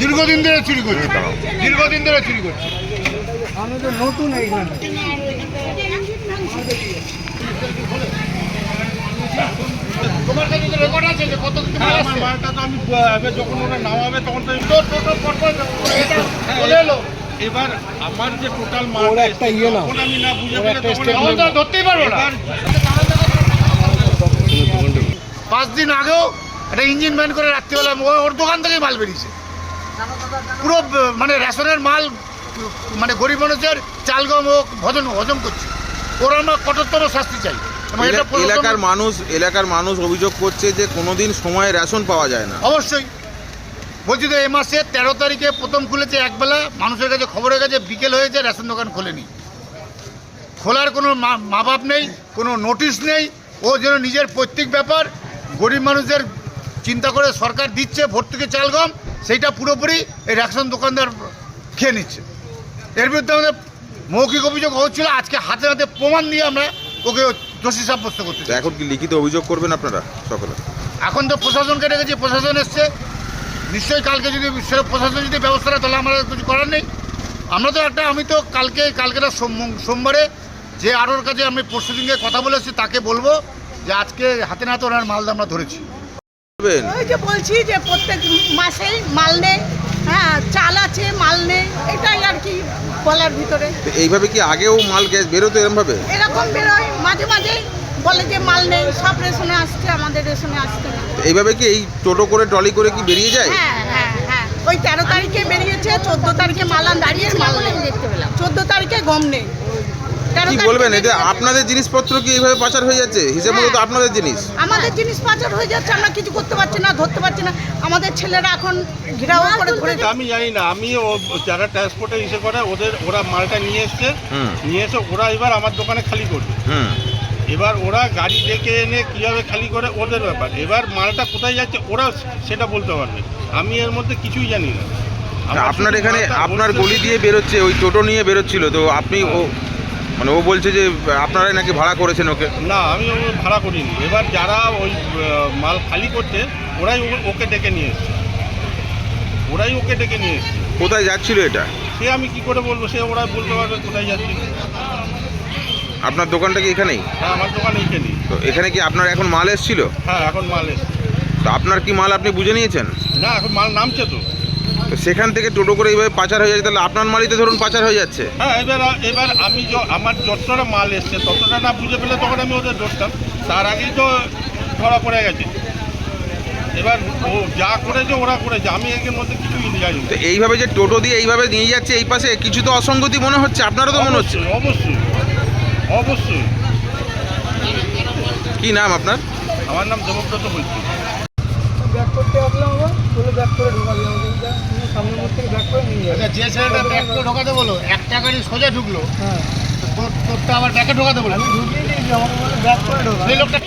দীর্ঘদিন ধরে চুরি করছে। দীর্ঘদিন ধরে চুরি করছে। আমি তো নতুন এইখানে। তোমার কাছে তো রেকর্ড আছে যে কত কিছু হ্যাঁ, আসছে? মালটা তো আমি এবার যখন ওরা নামাবে তখন তো তোর পরপর এটা চলে এলো। এবার আমার যে টোটাল মাল একটা ইয়ে আমি না বুঝে পেলে তখন তো ধরতেই পারব না। পাঁচ দিন আগেও একটা ইঞ্জিন ম্যান করে রাত্রিবেলা ও- ওর দোকান থেকেই মাল বেরিয়েছে। পুরো মানে রেশনের মাল মানে গরিব মানুষের চাল গম ও ভজন হজম করছে। ওরা আমরা কঠোরতম শাস্তি চাই। এলাকার মানুষ এলাকার মানুষ অভিযোগ করছে যে কোনোদিন সময়ে রেশন পাওয়া যায় না। অবশ্যই। বলছি তো এ মাসে তেরো তারিখে প্রথম খুলেছে একবেলা। মানুষের কাছে খবরের কাছে বিকেল হয়েছে রেশন দোকান খোলেনি। খোলার কোনো মা- বাপ নেই কোনো নোটিশ নেই। ও যেন নিজের পৈতৃক ব্যাপার গরিব মানুষদের চিন্তা করে সরকার দিচ্ছে ভর্তুকি চাল গম সেইটা পুরোপুরি এই রেশন দোকানদার খেয়ে নিচ্ছে। এর বিরুদ্ধে আমাদের মৌখিক অভিযোগ হচ্ছিল আজকে হাতে হাতে প্রমাণ দিয়ে আমরা ওকে দোষী সাব্যস্ত করতে তো এখন কি লিখিত অভিযোগ করবেন আপনারা সকলে? এখন তো প্রশাসনকে ডেকেছি প্রশাসন এসছে। নিশ্চয়ই কালকে যদি প্রশাসন যদি ব্যবস্থা নেয় তাহলে আমাদের কিছু করার নেই। আমরা তো একটা আমি তো কালকে কালকেটা সোম- সোমবারে যে আরোর কাছে আমি পরশু দিনকে কথা বলেছি তাকে বলব যে আজকে হাতে না নাতে ওনার মালদা আমরা ধরেছি। ওই যে বলছি যে প্রত্যেক মাসেই মাল নেই হ্যাঁ চাল আছে মাল নেই এটাই আর কি বলার ভিতরে। এইভাবে কি আগেও মাল গ্যাস বেরোতো এরকম ভাবে এরকম বেরোয় মাঝে মাঝে বলে যে মাল নেই সব রেশনে আসছে আমাদের রেশনে আসছে না। এইভাবে কি এই টোটো করে ট্রলি করে কি বেরিয়ে যায়? হ্যাঁ হ্যাঁ হ্যাঁ। ওই তেরো তারিখে বেরিয়েছে চোদ্দ তারিখে মাল দাঁড়িয়ে মাল নেই। দেখতে পেলাম। চোদ্দ তারিখে গম নেই। কি বলবেন? বেরিয়েছে। আপনাদের জিনিসপত্র কি এইভাবে পাচার হয়ে যাচ্ছে? হিসেব মতো তো হ্যাঁ। আপনাদের জিনিস। আমাদের জিনিস পাচার হয়ে যাচ্ছে আমরা কিছু করতে পারছি না ধরতে পারছি না। আমাদের ছেলেরা এখন ঘেরাও করে ধরে আমি জানি না আমি ও যারা ট্রান্সপোর্টে ইসে করে ওদের ওরা মালটা নিয়ে এসছে। নিয়ে এসে ওরা এবার আমার দোকানে খালি করবে। হুম। এবার ওরা গাড়ি ডেকে এনে কীভাবে খালি করে ওদের ব্যাপার। এবার মালটা কোথায় যাচ্ছে ওরা সেটা বলতে পারবে আমি এর মধ্যে কিছুই জানি না। আপনার এখানে আপনার গলি দিয়ে বেরোচ্ছে ওই টোটো নিয়ে বেরোচ্ছিল তো আপনি ও মানে ও বলছে যে আপনারাই নাকি ভাড়া করেছেন ওকে? না আমি ও ভাড়া করিনি। এবার যারা ওই মাল খালি করছে ওরাই ওকে ডেকে নিয়ে এসছে। ওরাই ওকে ডেকে নিয়ে এসছে। কোথায় যাচ্ছিল এটা? সে আমি কি করে বলব? সে ওরা বলতে পারবে কোথায় যাচ্ছে আপনার দোকানটা কি এখানেই? হ্যাঁ আমার দোকান এইখানেই। তো এখানে কি আপনার এখন মাল এসছিল? হ্যাঁ এখন মাল এসছে। তো আপনার কি মাল আপনি বুঝে নিয়েছেন? না এখন মাল নামছে তো। তো সেখান থেকে টোটো করে এইভাবে পাচার হয়ে যাচ্ছে। তাহলে আপনার মালই তো ধরুন পাচার হয়ে যাচ্ছে। হ্যাঁ এবার এবার আমি য- আমার যতটা মাল এসছে ততটা না বুঝে পেলে তখন আমি ওদের ধরতাম তার আগেই তো ধরা পড়ে গেছে। এবার ও যা করেছে ওরা করেছে। আমি এর মধ্যে কিছুই জানি তো এইভাবে যে টোটো দিয়ে এইভাবে নিয়ে যাচ্ছে এই পাশে কিছু তো অসঙ্গতি মনে হচ্ছে? আপনারও তো মনে হচ্ছে? অবশ্যই অবশ্যই অবশ্যই। কি নাম আপনার? আমার নাম দেবব্রত বলছি ব্যাক করতে আসলাম। আবার ব্যাক করে ঢোকালাম কিন্তু সামনের মোড় থেকে ব্যাক করে নিয়ে যাবে। আচ্ছা যে ছেলেটা করে ঢোকাতে বলো এক টাকারই সোজা ঢুকলো হ্যাঁ। তোরটা আবার ঢোকাতে বলো। আমি ঢুকিয়ে দিয়েছি আমাকে বলে ব্যাক করে ঢোকা। সেই লোকটা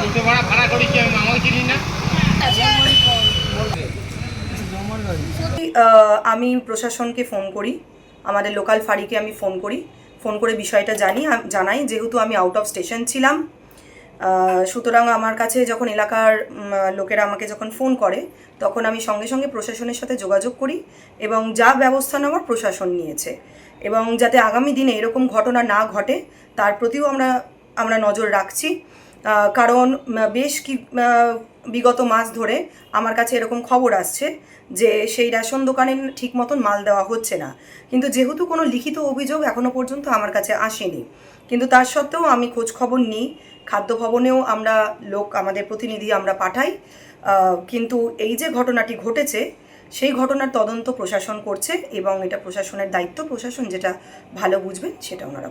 তিনটে ভাড়া ভাড়া করি কি আমি আমাকে চিনি না? আমি প্রশাসনকে ফোন করি। আমাদের লোকাল ফাঁড়িকে আমি ফোন করি। ফোন করে বিষয়টা জানি জানাই। যেহেতু আমি আউট অফ স্টেশন ছিলাম সুতরাং আমার কাছে যখন এলাকার লোকেরা আমাকে যখন ফোন করে, তখন আমি সঙ্গে সঙ্গে প্রশাসনের সাথে যোগাযোগ করি এবং যা ব্যবস্থা নেওয়ার প্রশাসন নিয়েছে। এবং যাতে আগামী দিনে এরকম ঘটনা না ঘটে, তার প্রতিও আমরা আমরা নজর রাখছি। কারণ বেশ কি বিগত মাস ধরে আমার কাছে এরকম খবর আসছে যে সেই রেশন দোকানে ঠিক মতন মাল দেওয়া হচ্ছে না। কিন্তু যেহেতু কোনো লিখিত অভিযোগ এখনও পর্যন্ত আমার কাছে আসেনি। কিন্তু তার সত্ত্বেও আমি খোঁজ খবর নিই, খাদ্য ভবনেও আমরা লোক, আমাদের প্রতিনিধি আমরা পাঠাই। কিন্তু এই যে ঘটনাটি ঘটেছে, সেই ঘটনার তদন্ত প্রশাসন করছে এবং এটা প্রশাসনের দায়িত্ব, প্রশাসন যেটা ভালো বুঝবে সেটা ওনারা